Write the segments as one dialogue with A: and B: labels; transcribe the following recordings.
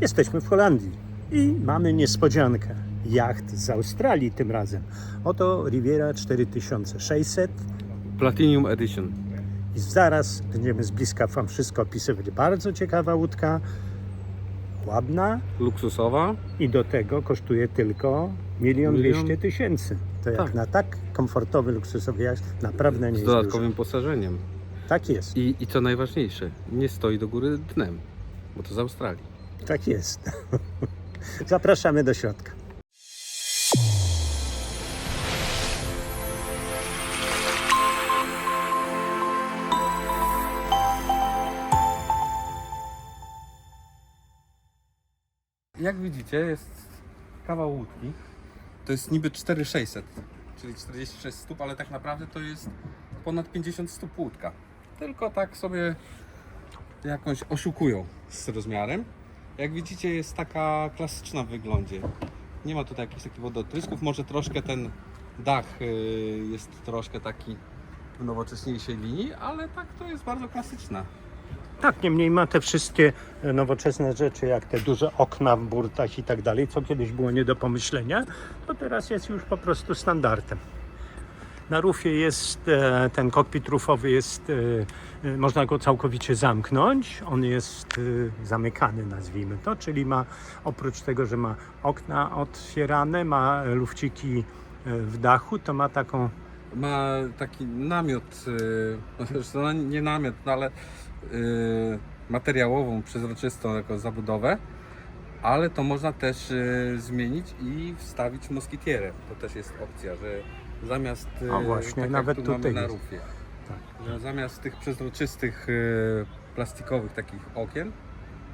A: Jesteśmy w Holandii i mamy niespodziankę. Jacht z Australii tym razem. Oto Riviera 4600
B: Platinum Edition.
A: i zaraz będziemy z bliska Wam wszystko opisywać. Bardzo ciekawa łódka, ładna
B: Luksusowa.
A: i do tego kosztuje tylko milion dwieście tysięcy. To jak
B: Tak.
A: na tak komfortowy, luksusowy jacht naprawdę nie
B: Z
A: jest dużo.
B: dodatkowym posażeniem.
A: Tak jest,
B: I, I co najważniejsze, nie stoi do góry dnem, bo to z Australii.
A: Tak jest. Zapraszamy do środka.
B: Jak widzicie, jest kawał łódki. To jest niby 4600, czyli 46 stóp, ale tak naprawdę to jest ponad 50 stóp łódka. Tylko tak sobie jakąś oszukują z rozmiarem. Jak widzicie, jest taka klasyczna w wyglądzie. Nie ma tutaj jakichś takich wodotrysków. Może troszkę ten dach y, jest troszkę taki w nowocześniejszej linii, ale tak to jest bardzo klasyczna.
A: Tak, niemniej ma te wszystkie e, nowoczesne rzeczy, jak te duże okna w burtach i tak dalej, co kiedyś było nie do pomyślenia, to teraz jest już po prostu standardem. Na rufie jest e, ten kokpit rufowy jest, e, e, można go całkowicie zamknąć. On jest zamykany, nazwijmy to, czyli ma oprócz tego, że ma okna otwierane, ma lufciki w dachu, to ma taką
B: ma taki namiot, no nie namiot, no ale materiałową, przezroczystą jako zabudowę, ale to można też zmienić i wstawić moskitierę. To też jest opcja, że zamiast
A: A właśnie,
B: tak
A: nawet
B: jak tu
A: tutaj
B: mamy na
A: jest.
B: rufie,
A: tak,
B: że zamiast tych przezroczystych yy, plastikowych takich okien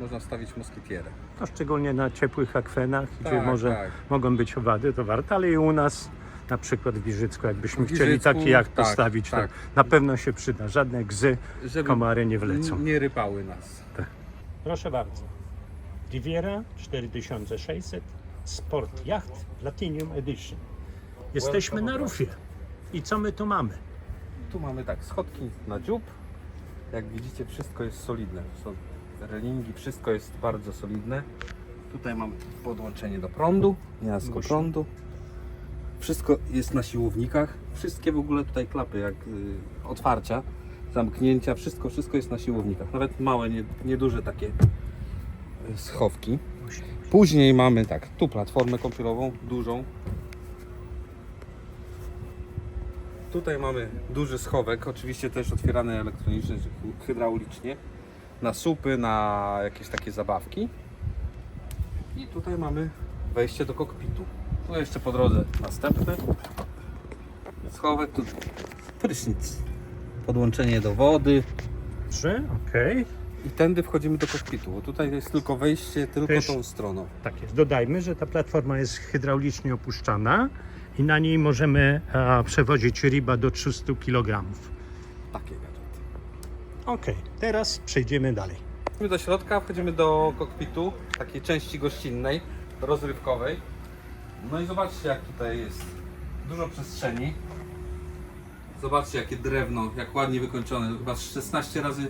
B: można wstawić moskitierę.
A: No, szczególnie na ciepłych akwenach, gdzie
B: Tak,
A: może
B: tak.
A: mogą być owady, to warto, ale i u nas, na przykład w Giżycku, jakbyśmy
B: W
A: chcieli
B: Giżycku,
A: taki jacht
B: tak,
A: postawić,
B: tak.
A: to na pewno się przyda. Żadne gzy,
B: Żeby
A: komary nie wlecą.
B: nie rypały nas.
A: Proszę bardzo. Riviera 4600 Sport Yacht Platinum Edition. Jesteśmy na rufie. I co my tu mamy?
B: Tu mamy tak, schodki na dziób. Jak widzicie, wszystko jest solidne. Są relingi, wszystko jest bardzo solidne. Tutaj mamy podłączenie do prądu, gniazdko
A: Głośno.
B: prądu. Wszystko jest na siłownikach. Wszystkie w ogóle tutaj klapy, jak y, otwarcia, zamknięcia, wszystko, wszystko jest na siłownikach. Nawet małe, nie- nieduże takie y, schowki. Później mamy tak, tu platformę kąpielową, dużą. Tutaj mamy duży schowek, oczywiście też otwierany elektronicznie, hydraulicznie, na supy, na jakieś takie zabawki. I tutaj mamy wejście do kokpitu. Tu jeszcze po drodze następny schowek, tu prysznic, podłączenie do wody
A: Trzy, okej.
B: i tędy wchodzimy do kokpitu, bo tutaj jest tylko wejście tylko
A: Też-
B: tą stroną.
A: Tak jest. Dodajmy, że ta platforma jest hydraulicznie opuszczana i na niej możemy a, przewozić riba do 300 kg.
B: Takie gadżety.
A: Okej, teraz przejdziemy dalej.
B: Wchodzimy do środka, wchodzimy do kokpitu, takiej części gościnnej, rozrywkowej. No i zobaczcie jak tutaj jest dużo przestrzeni. Zobaczcie jakie drewno, jak ładnie wykończone. Chyba z 16 razy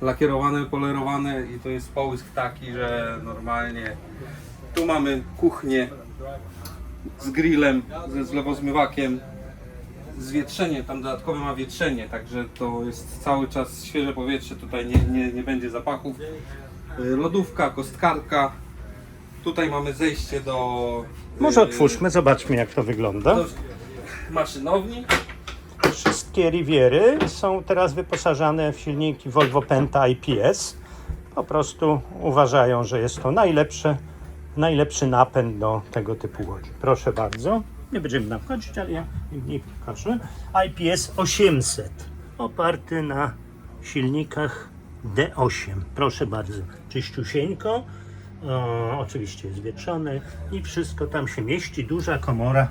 B: lakierowane, polerowane i to jest połysk taki, że normalnie. Tu mamy kuchnię z grillem, ze zlewozmywakiem, z wietrzeniem, tam dodatkowe ma wietrzenie, także to jest cały czas świeże powietrze, tutaj nie, nie, nie będzie zapachów. Y, Lodówka, kostkarka. Tutaj mamy zejście do. y,
A: Może otwórzmy, zobaczmy jak to wygląda.
B: do maszynowni.
A: Wszystkie Riviery są teraz wyposażane w silniki Volvo Penta IPS. Po prostu uważają, że jest to najlepsze, najlepszy napęd do tego typu łodzi. Proszę bardzo. Nie będziemy nam wchodzić, ale ja nie pokażę. IPS 800 oparty na silnikach D8. Proszę bardzo. Czyściusieńko. O, oczywiście jest wietrzone i wszystko tam się mieści. Duża komora.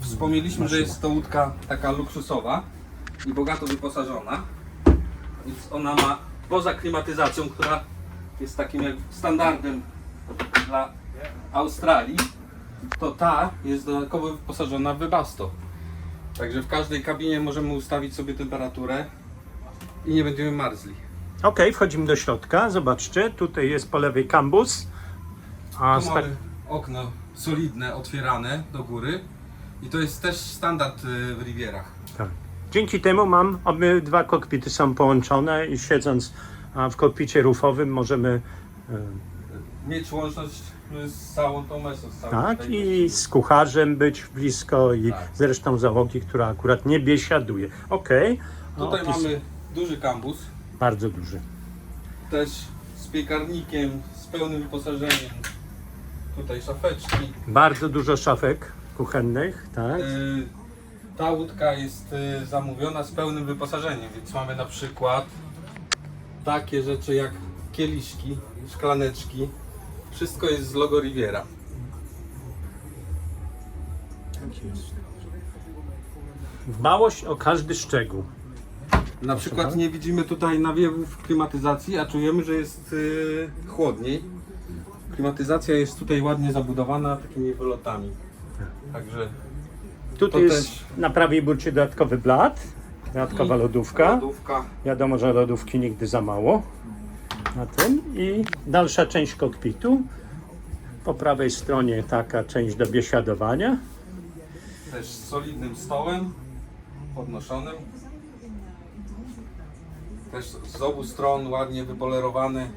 B: Wspomnieliśmy, że jest to łódka taka luksusowa i bogato wyposażona. Więc ona ma poza klimatyzacją, która jest takim jak standardem dla Australii, to ta jest dodatkowo wyposażona w Webasto. Także w każdej kabinie możemy ustawić sobie temperaturę i nie będziemy marzli.
A: Ok, wchodzimy do środka. Zobaczcie, tutaj jest po lewej kambus. A
B: Tu mamy okno solidne, otwierane do góry. I to jest też standard y, w Rivierach.
A: tak. Dzięki temu mam obydwa kokpity są połączone i siedząc w kokpicie rufowym możemy e,
B: Mieć łączność y, z całą tą mesą. Z całą
A: tak i z kucharzem być blisko i
B: Tak.
A: z resztą załogi, która akurat nie biesiaduje. Ok.
B: Tutaj mamy duży kambus,
A: bardzo duży.
B: też z piekarnikiem, z pełnym wyposażeniem. Tutaj szafeczki.
A: Bardzo dużo szafek kuchennych, tak?
B: Y, Ta łódka jest y, zamówiona z pełnym wyposażeniem, więc mamy na przykład takie rzeczy jak kieliszki, szklaneczki. Wszystko jest z logo Riviera.
A: Dbałość o każdy szczegół.
B: Na przykład nie widzimy tutaj nawiewów klimatyzacji, a czujemy, że jest y, chłodniej. Klimatyzacja jest tutaj ładnie zabudowana takimi wylotami. Także
A: Tutaj
B: To
A: jest
B: też-
A: na prawej burcie dodatkowy blat, dodatkowa lodówka.
B: lodówka.
A: Wiadomo, że lodówki nigdy za mało na tym. I dalsza część kokpitu. Po prawej stronie taka część do biesiadowania.
B: Też z solidnym stołem podnoszonym. Też z obu stron ładnie wypolerowany.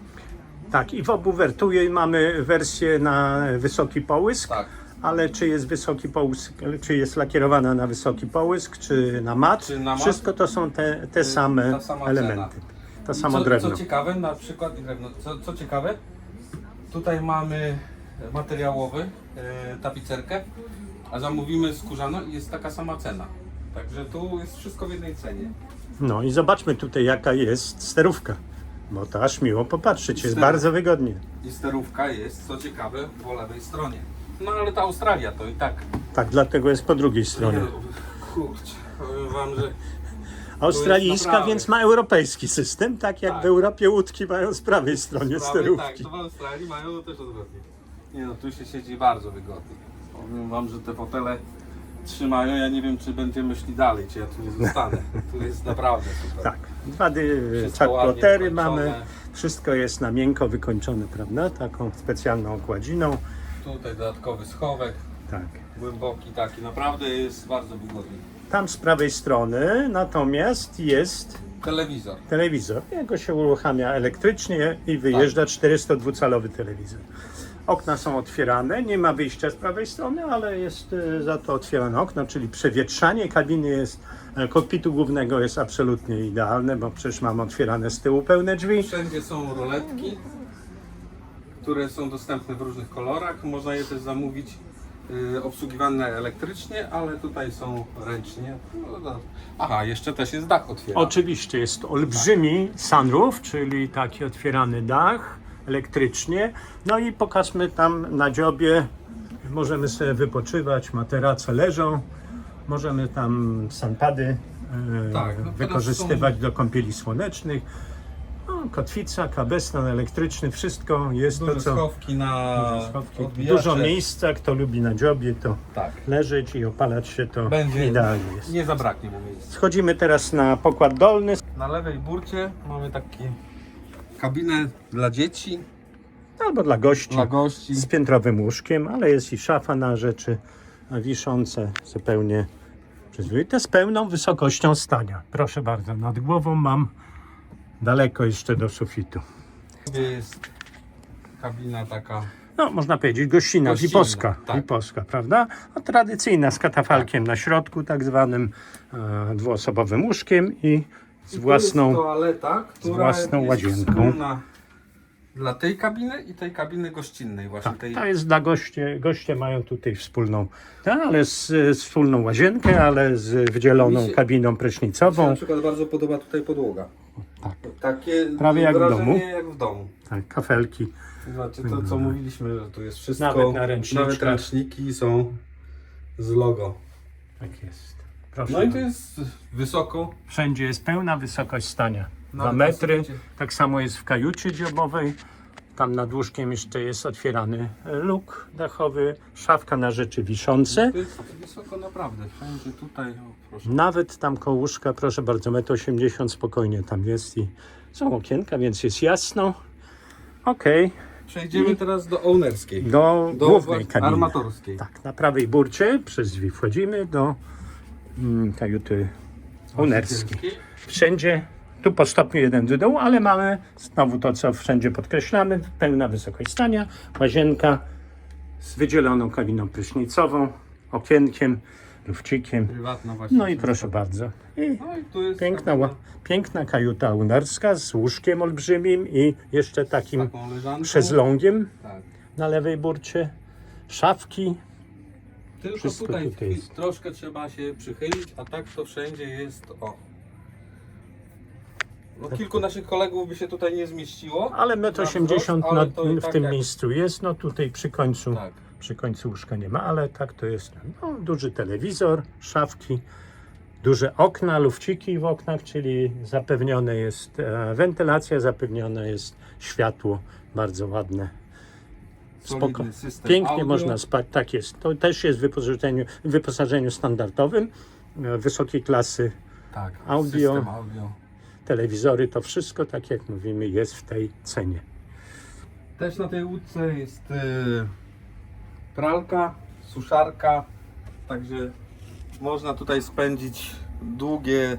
A: Tak, i w obu wertuje mamy wersję na wysoki połysk.
B: Tak.
A: Ale czy jest wysoki połysk, czy jest lakierowana na wysoki połysk, czy na mat,
B: Czy na mat?
A: wszystko to są te, te same elementy. To samo
B: co,
A: drewno.
B: Co ciekawe, na przykład drewno. Co, co ciekawe, tutaj mamy materiałowy e, tapicerkę, a zamówimy skórzaną i jest taka sama cena. Także tu jest wszystko w jednej cenie.
A: No i zobaczmy tutaj jaka jest sterówka. Bo to aż miło popatrzeć, jest
B: Sterówka.
A: bardzo wygodnie.
B: I sterówka jest, co ciekawe, po lewej stronie. No ale ta Australia to i tak.
A: Tak, dlatego jest po drugiej
B: Nie,
A: stronie.
B: kurczę, powiem wam, że
A: Australijska, więc ma europejski system, tak jak
B: Tak.
A: w Europie łódki mają z prawej stronie
B: sprawy, tak,
A: sterówki.
B: to w Australii mają też odwrotnie. Nie no, tu się siedzi bardzo wygodnie. Powiem wam, że te fotele trzymają, ja nie wiem czy będziemy szli dalej, czy ja tu nie zostanę. Tu jest naprawdę super.
A: Tak, dwa
B: wykończone.
A: mamy, wszystko jest na miękko wykończone, prawda? Taką specjalną okładziną.
B: Tutaj dodatkowy schowek,
A: Tak.
B: głęboki taki, naprawdę jest bardzo wygodny.
A: Tam z prawej strony natomiast jest
B: Telewizor.
A: telewizor. Jego się uruchamia elektrycznie i wyjeżdża 402-calowy telewizor. Okna są otwierane, nie ma wyjścia z prawej strony, ale jest e, za to otwierane okno, czyli przewietrzanie kabiny jest, e, kokpitu głównego jest absolutnie idealne, bo przecież mamy otwierane z tyłu pełne drzwi.
B: Wszędzie są roletki, które są dostępne w różnych kolorach. Można je też zamówić y, obsługiwane elektrycznie, ale tutaj są ręcznie. No, no. Aha, jeszcze też jest dach otwierany.
A: Oczywiście jest olbrzymi sunroof, czyli taki otwierany dach elektrycznie. No i pokażmy tam na dziobie, możemy sobie wypoczywać, materace leżą, możemy tam sunpady e,
B: Tak, no teraz
A: wykorzystywać do kąpieli słonecznych. No, kotwica, kabestan elektryczny, wszystko jest
B: Duże
A: to, co...
B: schowki na
A: duże schowki.
B: odbijacze.
A: Dużo miejsca, kto lubi na dziobie, to
B: Tak.
A: leżeć i opalać się, to
B: Będzie
A: idealnie jest.
B: Nie zabraknie mu miejsca.
A: Schodzimy teraz na pokład dolny.
B: Na lewej burcie mamy taki kabinę dla dzieci,
A: Albo dla gości.
B: dla gości.
A: z piętrowym łóżkiem, ale jest i szafa na rzeczy wiszące zupełnie przyzwoite, z pełną wysokością stania. Proszę bardzo, nad głową mam daleko jeszcze do sufitu.
B: Jest kabina taka
A: No, można powiedzieć gościna,
B: Gościnna,
A: wiposka,
B: tak.
A: wiposka, prawda? No, tradycyjna, z katafalkiem na środku, tak zwanym e, dwuosobowym łóżkiem i z
B: I
A: własną...
B: toaleta, która
A: własną
B: jest
A: łazienką.
B: dla tej kabiny i tej kabiny gościnnej właśnie
A: Tak,
B: tej.
A: to jest dla goście, goście mają tutaj wspólną, tak, ale z, z wspólną łazienkę, ale z wydzieloną
B: się-
A: kabiną
B: Mi się
A: prysznicową.
B: na przykład bardzo podoba tutaj podłoga.
A: Tak.
B: Takie
A: Prawie jak w
B: wrażenie
A: domu.
B: jak w domu.
A: Tak, kafelki.
B: Znaczy to co mówiliśmy, że tu jest wszystko.
A: Nawet na ręczniczkach.
B: Nawet ręczniki są z logo.
A: Tak jest. Proszę.
B: No i to jest wysoko.
A: Wszędzie jest pełna wysokość stania. Dwa
B: Nawet
A: metry.
B: na suficie.
A: Tak samo jest w kajucie dziobowej. Tam nad łóżkiem jeszcze jest otwierany luk dachowy, szafka na rzeczy wiszące.
B: To jest wysoko naprawdę. Wszędzie tutaj, o, proszę.
A: Nawet tam koło łóżka, proszę bardzo, 1,80 m spokojnie tam jest i Są okienka, więc jest jasno. Okej,
B: Przejdziemy teraz do ownerskiej.
A: do, głównej
B: właśnie
A: kabiny.
B: armatorskiej.
A: Tak, na prawej burcie przez drzwi wchodzimy do mm, kajuty ownerskiej. Wszędzie, tu po stopniu jeden do dołu, ale mamy znowu to, co wszędzie podkreślamy, pełna wysokość stania, łazienka z wydzieloną kabiną prysznicową, okienkiem, lufcikiem.
B: Prywatna właśnie.
A: No i proszę bardzo. I
B: No i tu jest
A: piękna, ła- piękna kajuta ownerska z łóżkiem olbrzymim i jeszcze takim
B: taką leżanką. Tak.
A: na lewej burcie. Szafki,
B: Tylko
A: Wszystko
B: tutaj,
A: tutaj jest.
B: troszkę trzeba się przychylić, a tak to wszędzie jest o. No, kilku naszych kolegów by się tutaj nie zmieściło.
A: ale 1,80 m na, w
B: tak
A: tym
B: jak-
A: miejscu jest. No tutaj przy końcu,
B: Tak.
A: przy końcu łóżka nie ma, ale tak to jest. No, duży telewizor, szafki, duże okna, lufciki w oknach, czyli zapewnione jest e, wentylacja, zapewnione jest światło, bardzo ładne. Spoko. Pięknie
B: audio.
A: można spać, tak jest. To też jest w wyposażeniu, wyposażeniu standardowym, e, wysokiej klasy
B: Tak,
A: audio.
B: System audio.
A: Telewizory, to wszystko, tak jak mówimy, jest w tej cenie.
B: Też na tej łódce jest y, pralka, suszarka, także można tutaj spędzić długie,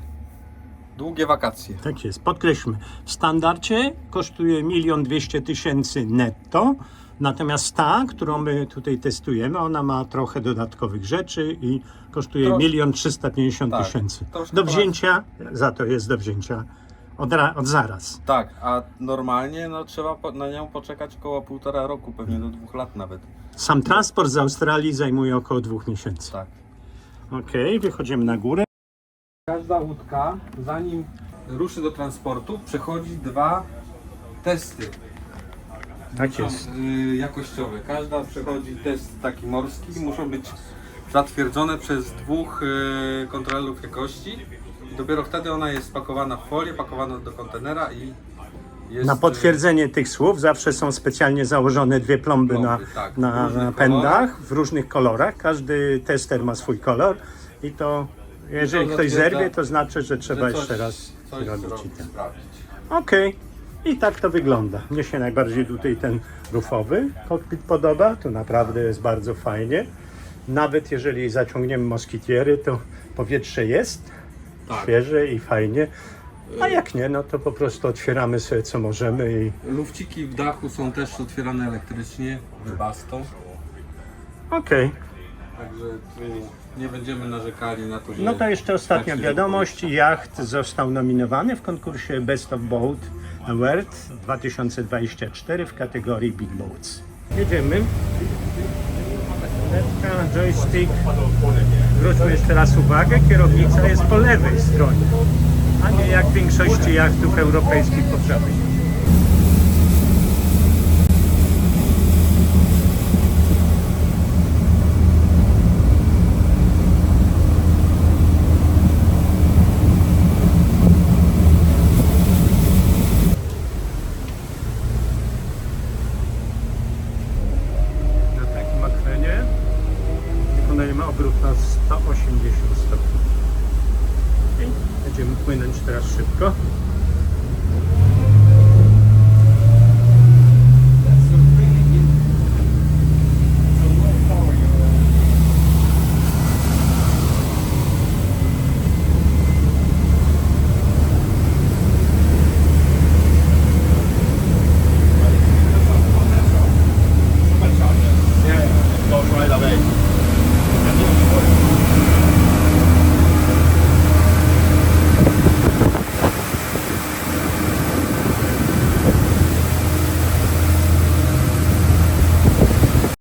B: długie wakacje.
A: Tak jest, podkreślmy. W standardzie kosztuje 1 200 tysięcy netto, natomiast ta, którą my tutaj testujemy, ona ma trochę dodatkowych rzeczy i kosztuje
B: Trosz-
A: 1 350
B: Tak,
A: tysięcy. Do
B: ponad-
A: wzięcia, za to jest do wzięcia od, od zaraz.
B: Tak, a normalnie no, trzeba po, na nią poczekać około półtora roku, pewnie do dwóch lat nawet.
A: Sam transport z Australii zajmuje około dwóch miesięcy.
B: Tak.
A: Okej, wychodzimy na górę.
B: Każda łódka, zanim ruszy do transportu, przechodzi dwa testy
A: Tak jest.
B: y, jakościowe. Każda przechodzi test taki morski, muszą być zatwierdzone przez dwóch y, kontrolerów jakości. I dopiero wtedy ona jest pakowana w folię, pakowana do kontenera i jest...
A: Na potwierdzenie tych słów zawsze są specjalnie założone dwie plomby na,
B: Plomby, tak, w
A: na,
B: różnych
A: na pędach w różnych kolorach. Każdy tester ma swój kolor i to jeżeli
B: to
A: ktoś
B: zatwierdza,
A: zerwie, to znaczy, że trzeba jeszcze raz zrobić. i ten. Okej. I tak to wygląda. Mnie się najbardziej tutaj ten rufowy kokpit podoba. To naprawdę jest bardzo fajnie. Nawet jeżeli zaciągniemy moskitiery, to powietrze jest
B: Tak.
A: świeże i fajnie. A jak nie, no to po prostu otwieramy sobie co możemy i
B: Lufciki w dachu są też otwierane elektrycznie, wybastą.
A: okej.
B: Także tu nie będziemy narzekali na to, że...
A: No to jeszcze ostatnia
B: tak się
A: wiadomość. Jacht został nominowany w konkursie Best of Boat Award 2024 w kategorii Big Boats. Jedziemy. Letka, joystick. Zwróćmy jeszcze raz uwagę, kierownica jest po lewej stronie, a nie jak w większości jachtów europejskich po prawej.